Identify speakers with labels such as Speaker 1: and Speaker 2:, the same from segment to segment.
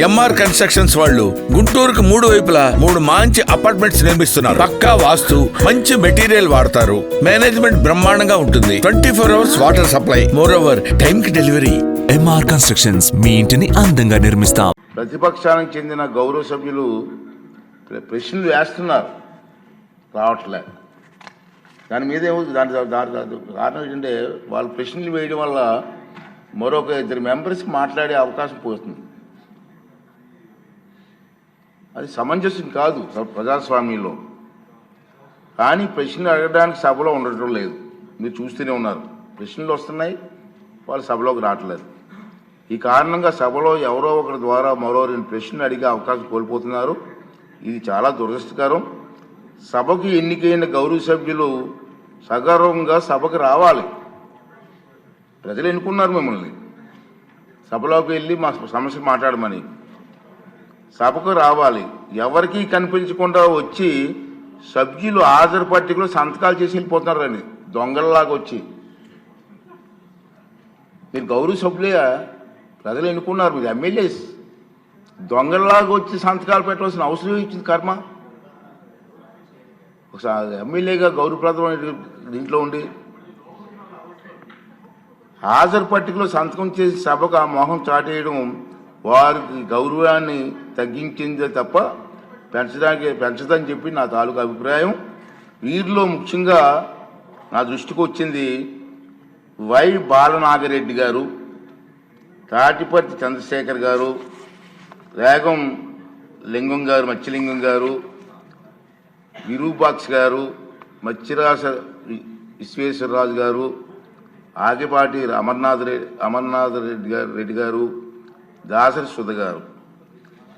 Speaker 1: MR constructions వాళ్ళు గుంటూరుకు మూడు వైపులా మూడు మంచి అపార్ట్మెంట్స్ నిర్మిస్తున్నారు. పక్కా వాస్తు మంచి మెటీరియల్ వాడతారు. మేనేజ్మెంట్ బ్రహ్మాండంగా ఉంటుంది. Twenty four hours water supply. More over time కి డెలివరీ
Speaker 2: ఎంఆర్ కన్స్ట్రక్షన్స్ మీ ఇంటిని అందంగా నిర్మిస్తాం.
Speaker 3: ప్రతిపక్షానికి చెందిన గౌరవ సభ్యులు ప్ర- ప్రశ్నలు వేస్తున్నారు. రావట్లే. దాని మీద ఏమో దాని దాని దాని కారణం ఏంటంటే వాళ్ళు ప్రశ్నలు వేయడం వల్ల మరొక ఇద్దరు మెంబర్స్ మాట్లాడే అవకాశం పోతుంది. అది సమంజసం కాదు ప్రజాస్వామ్యంలో. కానీ ప్రశ్నలు అడగడానికి సభలో ఉండటం లేదు. మీరు చూస్తూనే ఉన్నారు. ప్రశ్నలు వస్తున్నాయి వాళ్ళు సభలోకి రావట్లేదు. ఈ కారణంగా సభలో ఎవరో ఒకరి ద్వారా మరో రెండు ప్రశ్నలు అడిగే అవకాశం కోల్పోతున్నారు. ఇది చాలా దురదృష్టకరం. సభకు ఎన్నికైన గౌరవ సభ్యులు సగర్వంగా సభకు రావాలి. ప్రజలు ఎన్నుకున్నారు మిమ్మల్ని. సభలోకి వెళ్ళి మా సమస్య మాట్లాడమని. సభకు రావాలి. ఎవరికీ కనిపించకుండా వచ్చి సభ్యులు హాజరు పట్టికలో సంతకాలు చేసి వెళ్ళిపోతున్నారు అని దొంగలలాగా వచ్చి. మీరు గౌరవ సభ్యులే ప్రజలు ఎన్నుకున్నారు మీరు ఎమ్మెల్యేస్. దొంగలలాగా వచ్చి సంతకాలు పెట్టవలసిన అవసరం ఇచ్చింది కర్మ? ఒకసారి ఎమ్మెల్యేగా గౌరవప్రదమైన దీంట్లో ఉండి హాజరు పట్టికలో సంతకం చేసి సభకు ఆ మొహం చాటేయడం వారికి గౌరవాన్ని తగ్గించిందే తప్ప పెంచడానికి పెంచదని చెప్పి నా తాలూకు అభిప్రాయం. వీరిలో ముఖ్యంగా నా దృష్టికి వచ్చింది వై బాలనాగరెడ్డి గారు తాటిపర్తి చంద్రశేఖర్ గారు రేగం లింగం గారు మత్స్యలింగం గారు విరూపాక్ష గారు మత్స్యరాస విశ్వేశ్వరరాజు గారు ఆగిపాటి అమర్నాథ్ రెడ్డి అమర్నాథ్ రెడ్డి గారు రెడ్డి గారు దాసరి సుధ గారు.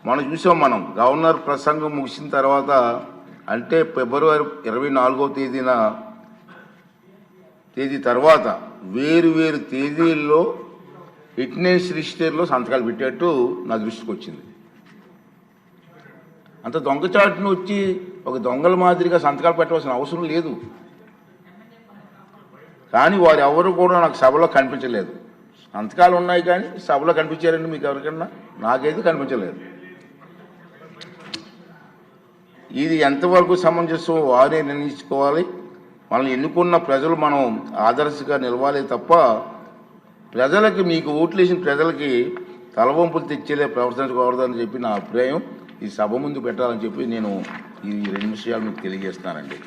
Speaker 3: మనం చూసాం మనం గవర్నర్ ప్రసంగం ముగిసిన తర్వాత అంటే ఫిబ్రవరి ఇరవై నాలుగో తేదీన తేదీ తర్వాత వేరు వేరు తేదీల్లో ఫిట్నెస్ రిజిస్టర్లో సంతకాలు పెట్టేట్టు నా దృష్టికి వచ్చింది. అంత దొంగచాటును వచ్చి ఒక దొంగల మాదిరిగా సంతకాలు పెట్టవలసిన అవసరం లేదు. కానీ వారు ఎవరు కూడా నాకు సభలో కనిపించలేదు. సంతకాలు ఉన్నాయి కానీ సభలో కనిపించారండి మీకు ఎవరికన్నా? నాకైతే కనిపించలేదు. ఇది ఎంతవరకు సమంజసం వారే నిర్ణయించుకోవాలి. మనల్ని ఎన్నుకున్న ప్రజలు మనం ఆదర్శగా నిలవాలి తప్ప ప్రజలకి మీకు ఓట్లేసిన ప్రజలకి తలవంపులు తెచ్చేలే ప్రవర్తించకూడదని చెప్పి నా అభిప్రాయం. ఈ సభ ముందు పెట్టాలని చెప్పి నేను ఈ రెండు విషయాలు మీకు తెలియజేస్తున్నానండి.